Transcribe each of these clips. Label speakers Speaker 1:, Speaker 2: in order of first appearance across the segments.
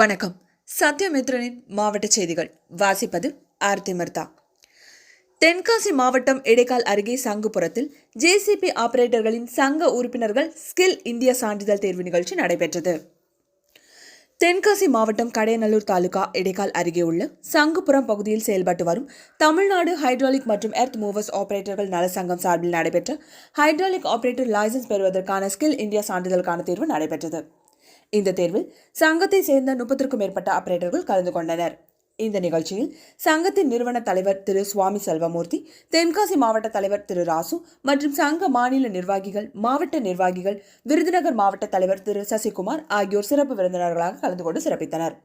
Speaker 1: வணக்கம். சத்யமித்ரனின் மாவட்ட செய்திகள். வாசிப்பது ஆர்த்தி மர்தா. தென்காசி மாவட்டம் இடைக்கால் அருகே சங்குபுரத்தில் ஜேசிபி ஆபரேட்டர்களின் சங்க உறுப்பினர்கள் ஸ்கில் இந்தியா சான்றிதழ் தேர்வு நிகழ்ச்சி நடைபெற்றது. தென்காசி மாவட்டம் கடையநல்லூர் தாலுகா இடைக்கால் அருகே உள்ள சங்குபுரம் பகுதியில் செயல்பட்டு வரும் தமிழ்நாடு ஹைட்ராலிக் மற்றும் எர்த் மூவர்ஸ் ஆபரேட்டர்கள் நல சங்கம் சார்பில் நடைபெற்ற ஹைட்ராலிக் ஆபரேட்டர் லைசன்ஸ் பெறுவதற்கான ஸ்கில் இந்தியா சான்றிதழுக்கான தேர்வு நடைபெற்றது. இந்த தேர்வில் சங்கத்தை சேர்ந்த முப்பத்திற்கும் மேற்பட்ட ஆபரேட்டர்கள் கலந்து கொண்டனர். இந்த நிகழ்ச்சியில் சங்கத்தின் நிறுவன தலைவர் திரு சுவாமி செல்வமூர்த்தி தென்காசி மாவட்ட தலைவர் திரு ராசு மற்றும் சங்க மாநில நிர்வாகிகள் மாவட்ட நிர்வாகிகள் விருதுநகர் மாவட்ட தலைவர் திரு சசிகுமார் ஆகியோர் சிறப்பு விருந்தினர்களாக கலந்து கொண்டு சிறப்பித்தனர்.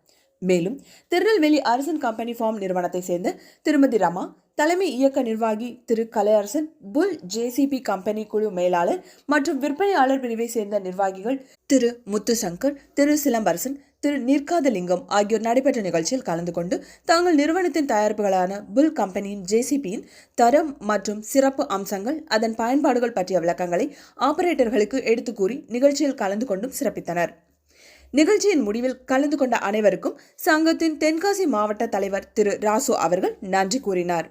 Speaker 1: மேலும் திருநெல்வேலி அரசன் கம்பெனி ஃபார்ம் நிறுவனத்தை சேர்ந்த திருமதி ரமா தலைமை இயக்க நிர்வாகி திரு கலையரசன் புல் ஜேசிபி கம்பெனி குழு மேலாளர் மற்றும் விற்பனையாளர் பிரிவை சேர்ந்த நிர்வாகிகள் திரு முத்துசங்கர் திரு சிலம்பரசன் திரு நிர்காதலிங்கம் ஆகியோர் நடைபெற்ற நிகழ்ச்சியில் கலந்து கொண்டு தங்கள் நிறுவனத்தின் தயாரிப்புகளான புல் கம்பெனியின் ஜேசிபியின் தரம் மற்றும் சிறப்பு அம்சங்கள் அதன் பயன்பாடுகள் பற்றிய விளக்கங்களை ஆபரேட்டர்களுக்கு எடுத்துக் கூறி நிகழ்ச்சியில் கலந்து கொண்டும் சிறப்பித்தனர். நிகழ்ச்சியின் முடிவில் கலந்து கொண்ட அனைவருக்கும் சங்கத்தின் தென்காசி மாவட்ட தலைவர் திரு ராசு அவர்கள் நன்றி கூறினார்.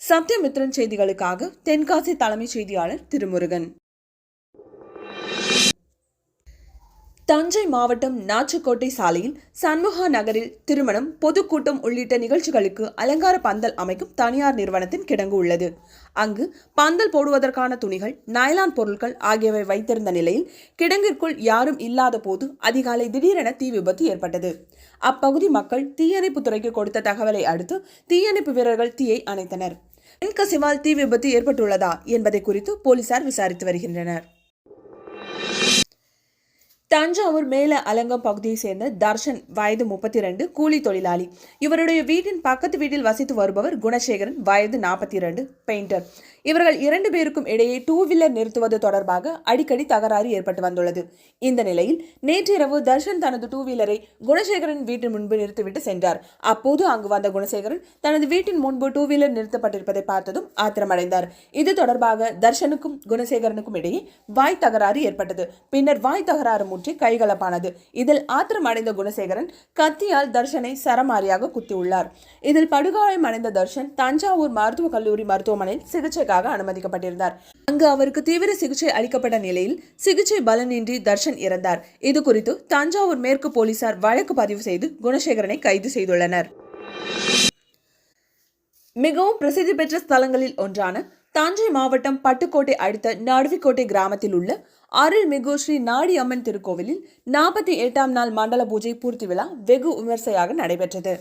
Speaker 1: சத்யமித்ரன் செய்திகளுக்காக தென்காசி தலைமைச் செய்தியாளர் திருமுருகன். தஞ்சை மாவட்டம் நாச்சுக்கோட்டை சாலையில் சண்முகா நகரில் திருமணம் பொதுக்கூட்டம் உள்ளிட்ட நிகழ்ச்சிகளுக்கு அலங்கார பந்தல் அமைக்கும் தனியார் நிறுவனத்தின் கிடங்கு உள்ளது. அங்கு பந்தல் போடுவதற்கான துணிகள் நைலான் பொருட்கள் ஆகியவை வைத்திருந்த நிலையில் கிடங்கிற்குள் யாரும் இல்லாத போது அதிகாலை திடீரென தீ விபத்து ஏற்பட்டது. அப்பகுதி மக்கள் தீயணைப்பு துறைக்கு கொடுத்த தகவலை அடுத்து தீயணைப்பு வீரர்கள் தீயை அணைத்தனர். மின்கசிவால் தீ விபத்து ஏற்பட்டுள்ளதா என்பதை குறித்து போலீசார் விசாரித்து வருகின்றனர். தஞ்சாவூர் மேல அலங்கம் பகுதியை சேர்ந்த தர்ஷன் வயது முப்பத்தி ரெண்டு கூலி தொழிலாளி. இவருடைய வீட்டின் பக்கத்து வீட்டில் வசித்து வருபவர் குணசேகரன் வயது நாற்பத்தி இரண்டு பெயிண்டர். இவர்கள் இரண்டு பேருக்கும் இடையே டூ வீலர் நிறுத்துவது தொடர்பாக அடிக்கடி தகராறு ஏற்பட்டு வந்துள்ளது. இந்த நிலையில் நேற்றிரவு தர்ஷன் தனது டூ வீலரை குணசேகரன் வீட்டின் முன்பு நிறுத்திவிட்டு சென்றார். அப்போது அங்கு வந்த குணசேகரன் தனது வீட்டின் முன்பு டூ வீலர் நிறுத்தப்பட்டிருப்பதை பார்த்ததும் ஆத்திரமடைந்தார். இது தொடர்பாக தர்ஷனுக்கும் குணசேகரனுக்கும் இடையே வாய் தகராறு ஏற்பட்டது. பின்னர் வாய் தகராறு ஊற்றி கைகலப்பானது. இதில் ஆத்திரமடைந்த குணசேகரன் கத்தியால் தர்ஷனை சரமாரியாக குத்தியுள்ளார். இதில் படுகாயம் அடைந்த தர்ஷன் தஞ்சாவூர் மருத்துவக் கல்லூரி மருத்துவமனையில் சிகிச்சைக்காக அனுமதிக்கப்பட்டிருந்தார். அங்கு அவருக்கு தீவிர சிகிச்சை அளிக்கப்பட்ட நிலையில் சிகிச்சை பலனின்றி தர்ஷன் இறந்தார். இது குறித்து தஞ்சாவூர் மேற்கு போலீசார் வழக்கு பதிவு செய்து குணசேகரனை கைது செய்துள்ளனர். மிகவும் பிரசித்தி பெற்ற ஸ்தலங்களில் ஒன்றான தஞ்சை மாவட்டம் பட்டுக்கோட்டை அடுத்த நடுவிக்கோட்டை கிராமத்தில் உள்ள அருள்மிகு ஸ்ரீ நாடி அம்மன் திருக்கோவிலில் நாற்பத்தி எட்டாம் நாள் மண்டல பூஜை பூர்த்தி விழா வெகு விமர்சையாக நடைபெற்றது.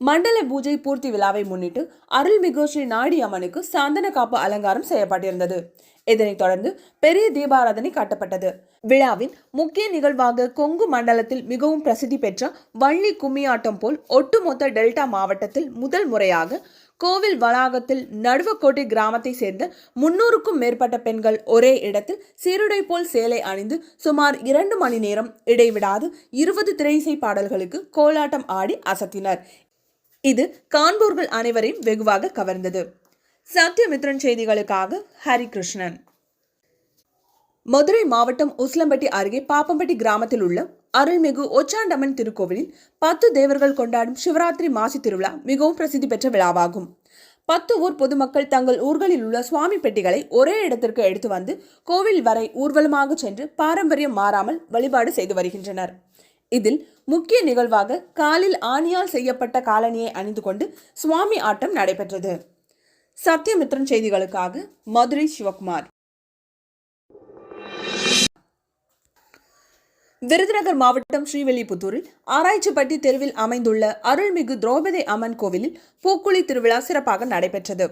Speaker 1: மண்டல பூஜை பூர்த்தி விழாவை முன்னிட்டு அருள்மிகு ஸ்ரீ நாடி அம்மனுக்கு சந்தன காப்பு அலங்காரம் செய்யப்பட்டிருந்தது. இதனைத் தொடர்ந்து பெரிய தீபாராதனை காட்டப்பட்டது. விழாவின் முக்கிய நிகழ்வாக கொங்கு மண்டலத்தில் மிகவும் பிரசித்தி பெற்ற வள்ளி கும்மியாட்டம் போல் ஒட்டுமொத்த டெல்டா மாவட்டத்தில் முதல் முறையாக கோவில் வளாகத்தில் நடுவக்கோட்டை கிராமத்தை சேர்ந்த முன்னூறுக்கும் மேற்பட்ட பெண்கள் ஒரே இடத்தில் சீருடை போல் சேலை அணிந்து சுமார் இரண்டு மணி நேரம் இடைவிடாது இருபது திரையிசை பாடல்களுக்கு கோலாட்டம் ஆடி அசத்தினர். இது காண்போர்கள் அனைவரையும் வெகுவாக கவர்ந்தது. சத்யமித்ரன் செய்திகளுக்காக ஹரிகிருஷ்ணன். மதுரை மாவட்டம் உஸ்லம்பட்டி அருகே பாப்பம்பட்டி கிராமத்தில் உள்ள அருள்மிகு ஒச்சாண்டம்மன் திருக்கோவிலில் பத்து தேவர்கள் கொண்டாடும் சிவராத்திரி மாசி திருவிழா மிகவும் பிரசித்தி பெற்ற விழாவாகும். பத்து ஊர் பொதுமக்கள் தங்கள் ஊர்களில் உள்ள சுவாமி பெட்டிகளை ஒரே இடத்திற்கு எடுத்து வந்து கோவில் வரை ஊர்வலமாக சென்று பாரம்பரியம் மாறாமல் வழிபாடு செய்து வருகின்றனர். இதில் முக்கிய நிகழ்வாக காலில் ஆணியால் செய்யப்பட்ட காலணியை அணிந்து கொண்டு சுவாமி ஆட்டம் நடைபெற்றது. சத்யமித்ரன் செய்திகளுக்காக மதுரை சிவகுமார். விருதுநகர் மாவட்டம் ஸ்ரீவில்லிபுத்தூரில் ஆராய்ச்சிப்பட்டி தெருவில் அமைந்துள்ள அருள்மிகு திரௌபதி அம்மன் கோவிலில் பூக்குழி திருவிழா சிறப்பாக நடைபெற்றது.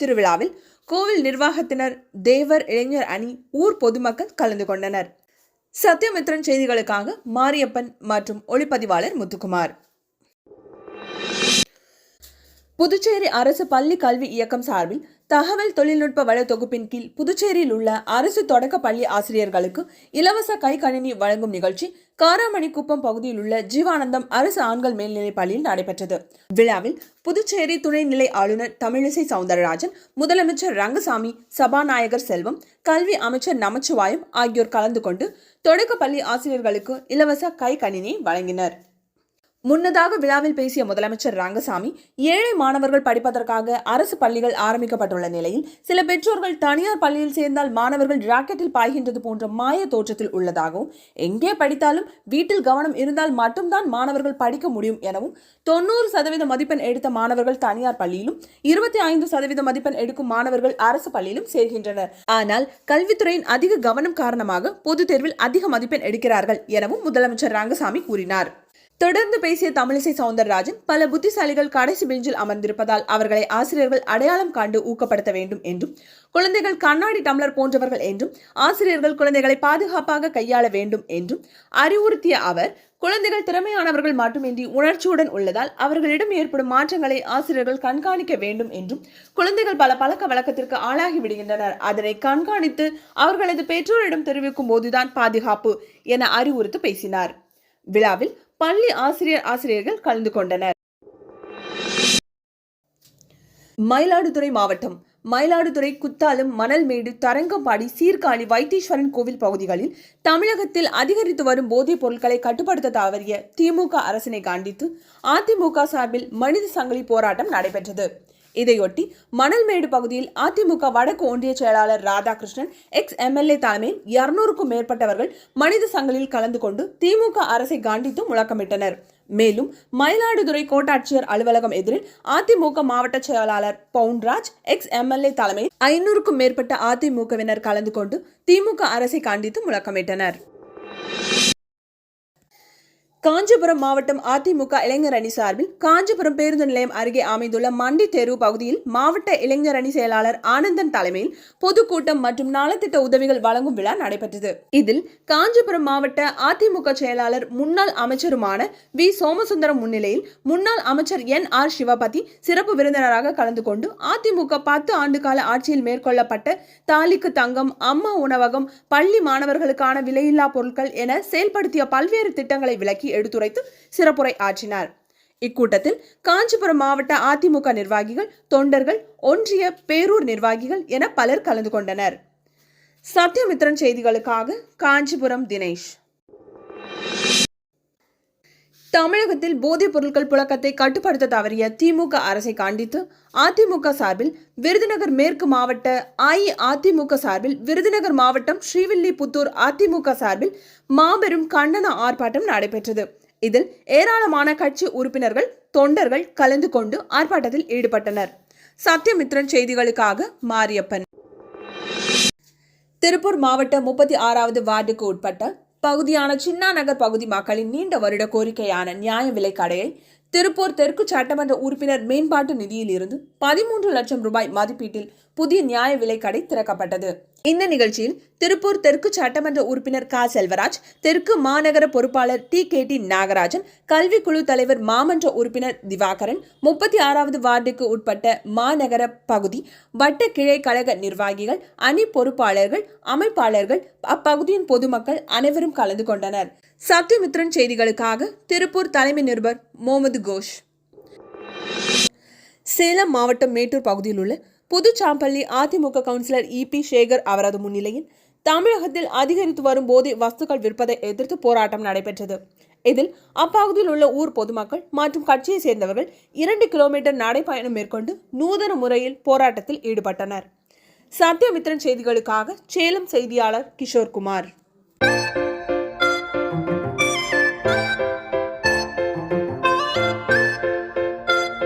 Speaker 1: திருவிழாவில் கோவில் நிர்வாகத்தினர் தேவர் இளைஞர் அணி ஊர் பொதுமக்கள் கலந்து கொண்டனர். சத்யமித்ரன் செய்திகளுக்காக மாரியப்பன் மற்றும் ஒளிப்பதிவாளர் முத்துக்குமார். புதுச்சேரி அரசு பள்ளி கல்வி இயக்கம் சார்பில் தகவல் தொழில்நுட்ப வள தொகுப்பின் கீழ் புதுச்சேரியில் உள்ள அரசு தொடக்க பள்ளி ஆசிரியர்களுக்கு இலவச கை கணினி வழங்கும் நிகழ்ச்சி காராமணிக்குப்பம் பகுதியில் உள்ள ஜீவானந்தம் அரசு ஆண்கள் மேல்நிலைப் பள்ளியில் நடைபெற்றது. விழாவில் புதுச்சேரி துணைநிலை ஆளுநர் தமிழிசை சவுந்தரராஜன் முதலமைச்சர் ரங்கசாமி சபாநாயகர் செல்வம் கல்வி அமைச்சர் நமச்சிவாயம் ஆகியோர் கலந்து கொண்டு தொடக்க பள்ளி ஆசிரியர்களுக்கு இலவச கை கணினியை வழங்கினர். முன்னதாக விழாவில் பேசிய முதலமைச்சர் ரங்கசாமி ஏழை மாணவர்கள் படிப்பதற்காக அரசு பள்ளிகள் ஆரம்பிக்கப்பட்டுள்ள நிலையில் சில பெற்றோர்கள் தனியார் பள்ளியில் சேர்ந்தால் மாணவர்கள் ராக்கெட்டில் பாய்கின்றது போன்ற மாய தோற்றத்தில் உள்ளதாகவும் எங்கே படித்தாலும் வீட்டில் கவனம் இருந்தால் மட்டும்தான் மாணவர்கள் படிக்க முடியும் எனவும் தொண்ணூறு சதவீத மதிப்பெண் எடுத்த மாணவர்கள் தனியார் பள்ளியிலும் இருபத்தி ஐந்து சதவீத மதிப்பெண் எடுக்கும் மாணவர்கள் அரசு பள்ளியிலும் சேர்கின்றனர். ஆனால் கல்வித்துறையின் அதிக கவனம் காரணமாக பொதுத் தேர்வில் அதிக மதிப்பெண் எடுக்கிறார்கள் எனவும் முதலமைச்சர் ரங்கசாமி கூறினார். தொடர்ந்து பேசிய தமிழிசை சவுந்தரராஜன் பல புத்திசாலிகள் கடைசி பெஞ்சில் அமர்ந்திருப்பதால் அவர்களை ஆசிரியர்கள் அடையாளம் காண்டு ஊக்கப்படுத்த வேண்டும் என்றும் குழந்தைகள் கண்ணாடி டம்ளர் போன்றவர்கள் என்றும் ஆசிரியர்கள் குழந்தைகளை பாதுகாப்பாக கையாள வேண்டும் என்றும் அறிவுறுத்திய அவர் குழந்தைகள் திறமையானவர்கள் மட்டுமின்றி உணர்ச்சியுடன் உள்ளதால் அவர்களிடம் ஏற்படும் மாற்றங்களை ஆசிரியர்கள் கண்காணிக்க வேண்டும் என்றும் குழந்தைகள் பல பழக்க வழக்கத்திற்கு ஆளாகி விடுகின்றனர். அதனை கண்காணித்து அவர்களது பெற்றோரிடம் தெரிவிக்கும் போதுதான் பாதுகாப்பு என அறிவுறுத்து பேசினார். விழாவில் பள்ளி ஆசிரியர் ஆசிரியர்கள் கலந்து கொண்டனர். மயிலாடுதுறை மாவட்டம் மயிலாடுதுறை குத்தாலம் மணல்மேடு தரங்கம்பாடி சீர்காழி வைத்தீஸ்வரன் கோவில் பகுதிகளில் தமிழகத்தில் அதிகரித்து வரும் போதைப் பொருட்களை கட்டுப்படுத்த தவறிய திமுக அரசினை கண்டித்து அதிமுக சார்பில் மனித சங்கிலி போராட்டம் நடைபெற்றது. இதையொட்டி மணல்மேடு பகுதியில் அதிமுக வடக்கு ஒன்றிய செயலாளர் ராதாகிருஷ்ணன் எக்ஸ் எம்எல்ஏ தலைமையில் இருநூறுக்கும் மேற்பட்டவர்கள் மனித சங்கலில் கலந்து கொண்டு திமுக அரசை காண்டித்து முழக்கமிட்டனர். மேலும் மயிலாடுதுறை கோட்டாட்சியர் அலுவலகம் எதிரில் அதிமுக மாவட்ட செயலாளர் பவுன்ராஜ் எக்ஸ் எம்எல்ஏ தலைமையில் ஐநூறுக்கும் மேற்பட்ட அதிமுகவினர் கலந்து கொண்டு திமுக அரசை கண்டித்து முழக்கமிட்டனர். காஞ்சிபுரம் மாவட்டம் அதிமுக இளைஞர் அணி சார்பில் காஞ்சிபுரம் பேருந்து நிலையம் அருகே அமைந்துள்ள மண்டி தெரு பகுதியில் மாவட்ட இளைஞர் அணி செயலாளர் ஆனந்தன் தலைமையில் பொதுக்கூட்டம் மற்றும் நலத்திட்ட உதவிகள் வழங்கும் விழா நடைபெற்றது. இதில் காஞ்சிபுரம் மாவட்ட அதிமுக செயலாளர் முன்னாள் அமைச்சருமான வி. சோமசுந்தரம் முன்னிலையில் முன்னாள் அமைச்சர் என். ஆர். சிவபதி சிறப்பு விருந்தினராக கலந்து கொண்டு அதிமுக பத்து ஆண்டு கால ஆட்சியில் மேற்கொள்ளப்பட்ட தாலிக்கு தங்கம் அம்மா உணவகம் பள்ளி மாணவர்களுக்கான விலையில்லா பொருட்கள் என செயல்படுத்திய பல்வேறு திட்டங்களை விளக்கி எடுத்துரைத்து சிறப்புரை ஆற்றினார். இக்கூட்டத்தில் காஞ்சிபுரம் மாவட்ட அதிமுக நிர்வாகிகள் தொண்டர்கள் ஒன்றிய பேரூர் நிர்வாகிகள் என பலர் கலந்து கொண்டனர். சத்யமித்ரன் செய்திகளுக்காக காஞ்சிபுரம் தினேஷ். தமிழகத்தில் போதைப் பொருட்கள் புழக்கத்தை கட்டுப்படுத்த தவறிய திமுக அரசை கண்டித்து அதிமுக சார்பில் விருதுநகர் மேற்கு மாவட்ட அஇஅதிமுக சார்பில் விருதுநகர் மாவட்டம் ஸ்ரீவில்லிபுத்தூர் அதிமுக சார்பில் மாபெரும் கண்டன ஆர்ப்பாட்டம் நடைபெற்றது. இதில் ஏராளமான கட்சி உறுப்பினர்கள் தொண்டர்கள் கலந்து கொண்டு ஆர்ப்பாட்டத்தில் ஈடுபட்டனர். சத்யமித்ரன் செய்திகளுக்காக மாரியப்பன். திருப்பூர் மாவட்ட முப்பத்தி ஆறாவது வார்டுக்கு உட்பட்ட பகுதியான சின்னா நகர் பகுதி மக்களின் நீண்ட வருட கோரிக்கையான நியாய விலை கடையை திருப்பூர் தெற்கு சட்டமன்ற உறுப்பினர் மேம்பாட்டு நிதியில் இருந்து பதிமூன்று லட்சம் ரூபாய் மதிப்பீட்டில் புதிய நியாய விலை கடை திறக்கப்பட்டது. இந்த நிகழ்ச்சியில் திருப்பூர் தெற்கு சட்டமன்ற உறுப்பினர் க. செல்வராஜ் தெற்கு மாநகர பொறுப்பாளர் டி. கே. டி. நாகராஜன் கல்விக்குழு தலைவர் மாமன்ற உறுப்பினர் திவாகரன் முப்பத்தி ஆறாவது வார்டுக்கு உட்பட்ட மாநகர பகுதி வட்ட கிளை கழக நிர்வாகிகள் அணி பொறுப்பாளர்கள் அமைப்பாளர்கள் அப்பகுதியின் பொதுமக்கள் அனைவரும் கலந்து கொண்டனர். சத்யமித்ரன் செய்திகளுக்காக திருப்பூர் தலைமை நிருபர் முகமது கோஷ். சேலம் மாவட்டம் மேட்டூர் பகுதியில் உள்ள புதுச்சாம்பள்ளி அதிமுக கவுன்சிலர் இபி சேகர் அவரது முன்னிலையில் தமிழகத்தில் அதிகரித்து வரும் போதை வஸ்துக்கள் விற்பதை எதிர்த்து போராட்டம் நடைபெற்றது. இதில் அப்பகுதியில் உள்ள ஊர் பொதுமக்கள் மற்றும் கட்சியை சேர்ந்தவர்கள் இரண்டு கிலோமீட்டர் நடைப்பயணம் மேற்கொண்டு நூதன முறையில் போராட்டத்தில் ஈடுபட்டனர். சத்யமித்ரன் செய்திகளுக்காக சேலம் செய்தியாளர் கிஷோர் குமார்.